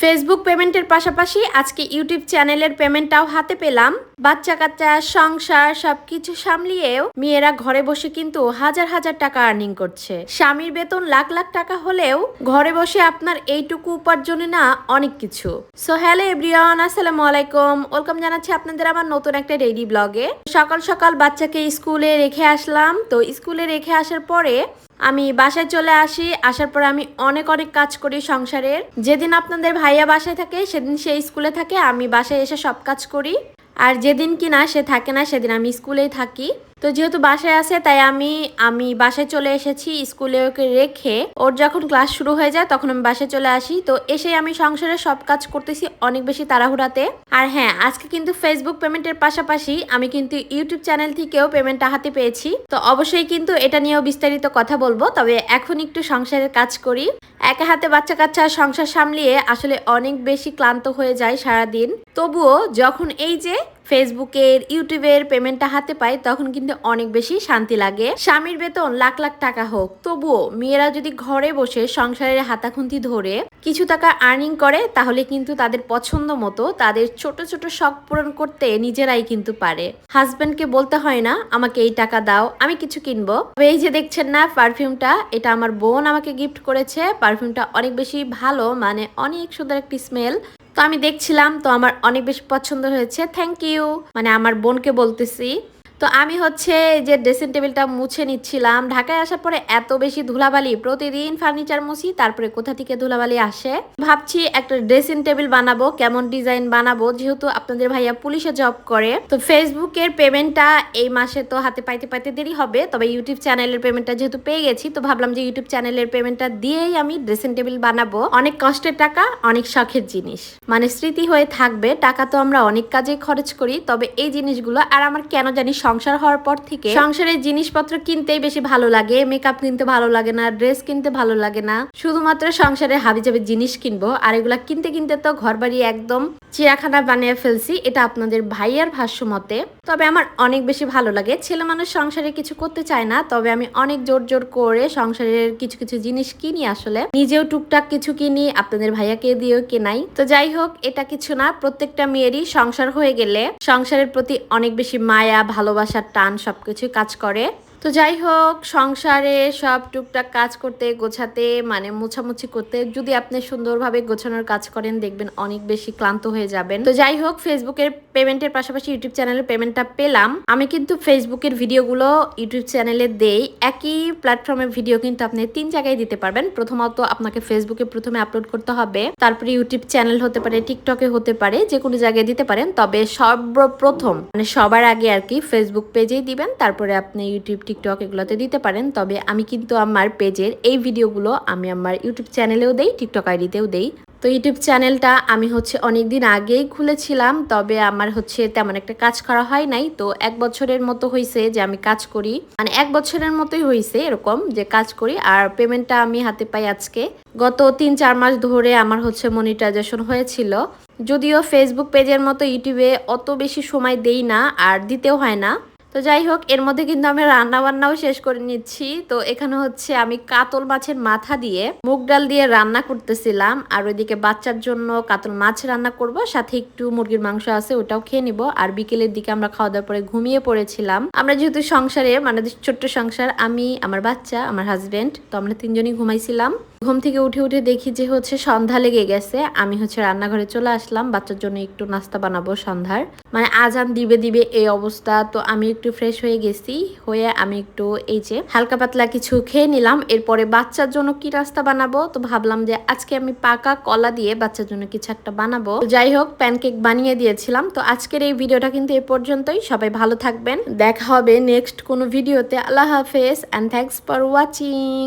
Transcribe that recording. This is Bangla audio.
ফেসবুক পেমেন্টের পাশাপাশি আজকে ইউটিউব চ্যানেলের পেমেন্টটাও হাতে পেলাম। বাচ্চা কাচ্চা সংসার, সবকিছু সামলিয়েও মেয়েরা ঘরে বসে কিন্তু হাজার হাজার টাকা আর্নিং করছে। স্বামীর বেতন লাখ লাখ টাকা হলেও ঘরে বসে আপনার এইটুকু উপার্জনে না অনেক কিছু। সো হ্যালো এভরিওয়ান আসসালামু আলাইকুম। ওয়েলকাম জানাচ্ছি আপনাদের আমার নতুন একটা ডেইলি ব্লগে সকাল সকাল বাচ্চাকে স্কুলে রেখে আসলাম। তো স্কুলে রেখে আসার পরে আমি বাসায় চলে আসি, আসার পরে আমি অনেক অনেক কাজ করি সংসারের। যেদিন আপনাদের ভাইয়া বাসায় থাকে, সেদিন সে স্কুলে থাকে, আমি বাসায় এসে সব কাজ করি। আর যেদিন কি না সে থাকে না, সেদিন আমি স্কুলেই থাকি। তো যেহেতু বাসায় আছে, তাই আমি আমি বাসায় চলে এসেছি স্কুলে ওকে রেখে। ওর যখন ক্লাস শুরু হয়ে যায়, তখন আমি বাসায় চলে আসি। তো এসে আমি সংসারের সব কাজ করতেছি অনেক বেশি তাড়াহুড়াতে। আর হ্যাঁ আজকে কিন্তু ফেসবুক পেমেন্টের পাশাপাশি আমি কিন্তু ইউটিউব চ্যানেল থেকেও পেমেন্টটা হাতে পেয়েছি। তো অবশ্যই কিন্তু এটা নিয়েও বিস্তারিত কথা বলব। তবে এখন একটু সংসারের কাজ করি। একা হাতে বাচ্চা কাচ্চা সংসার সামলিয়ে আসলে অনেক বেশি ক্লান্ত হয়ে যায় সারাদিন। তবুও যখন এই যে ফেসবুকের, ইউটিউবের পেমেন্টটা হাতে পাই, তখন কিন্তু অনেক বেশি শান্তি লাগে। স্বামীর বেতন লাখ লাখ টাকা হোক, তবুও মেয়েরা যদি ঘরে বসে সংসারের হাতাখুন্তি ধরে কিছু টাকা আর্নিং করে, তাহলে কিন্তু তাদের পছন্দ মতো তাদের ছোট ছোট শখ পূরণ করতে নিজেরাই কিন্তু পারে। হাজব্যান্ডকে বলতে হয় না, আমাকে এই টাকা দাও, আমি কিছু কিনবো। এই যে দেখছেন না, পারফিউমটা, এটা আমার বোন আমাকে গিফট করেছে পারফিউমটা অনেক বেশি ভালো মানে অনেক সুন্দর একটি স্মেল তো আমি দেখছিলাম, তো আমার অনেক বেশি পছন্দ হয়েছে। থ্যাংক ইউ মানে আমার বোনকে বলতেছি। তো আমি হচ্ছে যে ড্রেসিং টেবিলটা মুছে নিচ্ছিলাম। ঢাকায় আসার পরে এত বেশি ধুলাবালি, প্রতিদিন ফার্নিচার মুছি, তারপরে কোথা থেকে ধুলাবালি আসে? ভাবছি একটা ড্রেসিং টেবিল বানাবো, কেমন ডিজাইন বানাবো, যেহেতু আপনাদের ভাইয়া পুলিশে জব করে। তো ফেসবুকের পেমেন্টটা এই মাসে তো হাতে পাইতে পাইতে দেরি হবে, তবে ইউটিউব চ্যানেলের পেমেন্টটা যেহেতু পেয়ে গেছি, তো ভাবলাম যে ইউটিউব চ্যানেলের পেমেন্টটা দিয়েই আমি ড্রেসিং টেবিল বানাবো। অনেক কষ্টের টাকা, অনেক শখের জিনিস। মানে স্মৃতি হয়ে থাকবে, টাকা তো আমরা অনেক কাজেই খরচ করি, তবে এই জিনিসগুলো আর আমার কেন জানি সংসার হওয়ার পর থেকে সংসারের জিনিসপত্র কিনতেই বেশি ভালো লাগে মেকআপ কিনতে ভালো লাগে না ড্রেস কিনতে ভালো লাগে না। শুধুমাত্র সংসারে হাবিজাবি জিনিস কিনবো, আর এগুলা কিনতে কিনতে তো ঘর বাড়ি একদম চিড়াখানা বানিয়ে ফেলছি, এটা আপনাদের ভাইয়ার ভাষ্য মতে। তবে আমার অনেক বেশি ভালো লাগে। ছেলে মানুষ সংসারে কিছু করতে চায় না, তবে আমি অনেক জোর জোর করে সংসারের কিছু কিছু জিনিস কিনি আসলে। নিজেও টুকটাক কিছু কিনি, আপনাদের ভাইয়াকে দিয়েও কেনাই। তো যাই হোক, এটা কিছু না, প্রত্যেকটা মেয়েরই সংসার হয়ে গেলে সংসারের প্রতি অনেক বেশি মায়া, ভালোবাসার টান সবকিছু কাজ করে। তো যাই হোক, সংসারে সব টুকটাক কাজ করতে, গোছাতে মানে মোছামুছি করতে, যদি আপনি সুন্দরভাবে গোছানোর কাজ করেন, দেখবেন অনেক বেশি ক্লান্ত হয়ে যাবেন। তো যাই হোক ফেসবুকের পেমেন্টের পাশাপাশি ইউটিউব চ্যানেলের পেমেন্টটা পেলাম। আমি কিন্তু ফেসবুকের ভিডিওগুলো ইউটিউব চ্যানেলে দেই। একই প্ল্যাটফর্মের ভিডিও কিন্তু আপনি তিন জায়গায় দিতে পারবেন। প্রথমত আপনাকে ফেসবুকে প্রথমে আপলোড করতে হবে। তারপরে ইউটিউব চ্যানেল হতে পারে, টিকটকে হতে পারে, যে কোনো জায়গায় দিতে পারেন। তবে সর্বপ্রথম মানে সবার আগে আর কি ফেসবুক পেজেই দিবেন। তারপরে আপনি ইউটিউব, টিকটক এগুলোতে দিতে পারেন। তবে আমি কিন্তু আমার পেজের এই ভিডিওগুলো আমি আমার ইউটিউব চ্যানেলেও দেই, টিকটক আইডিতেও দেই। তো ইউটিউব চ্যানেলটা আমি হচ্ছে অনেক দিন আগেই খুলেছিলাম, তবে আমার হচ্ছে তেমন একটা কাজ করা হয় নাই। তো এক বছরের মতো হয়েছে যে আমি কাজ করি। মানে এক বছরের মতোই হয়েছে এরকম যে কাজ করি, আর পেমেন্টটা আমি হাতে পাই আজকে। গত তিন চার মাস ধরে আমার হচ্ছে মনিটাইজেশন হয়েছিল। যদিও ফেসবুক পেজের মতো ইউটিউবে অত বেশি সময় দেই না, আর দিতেও হয় না। তো যাই হোক, এর মধ্যে কিন্তু আমি রান্না বান্নাও শেষ করে নিচ্ছি। তো এখানে হচ্ছে আমি কাতল মাছের মাথা দিয়ে মুগ ডাল দিয়ে রান্না করতেছিলাম। আর ওইদিকে বাচ্চার জন্য কাতল মাছ রান্না করব, সাথে একটু মুরগির মাংস আছে ওটাও খেয়ে নিব। আর বিকেলের দিকে আমরা খাওয়া দাওয়ার পরে ঘুমিয়ে পড়েছিলাম। আমরা যেহেতু সংসারে মানে ছোট্ট সংসার, আমি, আমার বাচ্চা, আমার হাজবেন্ড তো আমরা তিনজনই ঘুমাইছিলাম। ঘুম থেকে উঠে উঠে দেখি যে হচ্ছে সন্ধ্যা লেগে গেছে। আমি হচ্ছে রান্নাঘরে চলে আসলাম, বাচ্চার জন্য একটু নাস্তা বানাবো সন্ধ্যার। মানে আজান দিবে দিবে এই অবস্থা, তো আমি একটু ফ্রেশ হয়ে গেছি, হয়ে আমি একটু এই যে হালকা পাতলা কিছু খেয়ে নিলাম। এরপরে বাচ্চার জন্য কি রাস্তা বানাবো? তো ভাবলাম যে আজকে আমি পাকা কলা দিয়ে বাচ্চার জন্য কিছু একটা বানাবো। যাই হোক প্যানকেক বানিয়ে দিয়েছিলাম। তো আজকের এই ভিডিওটা কিন্তু এ পর্যন্তই। সবাই ভালো থাকবেন। দেখা হবে নেক্সট কোনো ভিডিওতে আল্লাহ হাফেজ অ্যান্ড থ্যাংকস ফর ওয়াচিং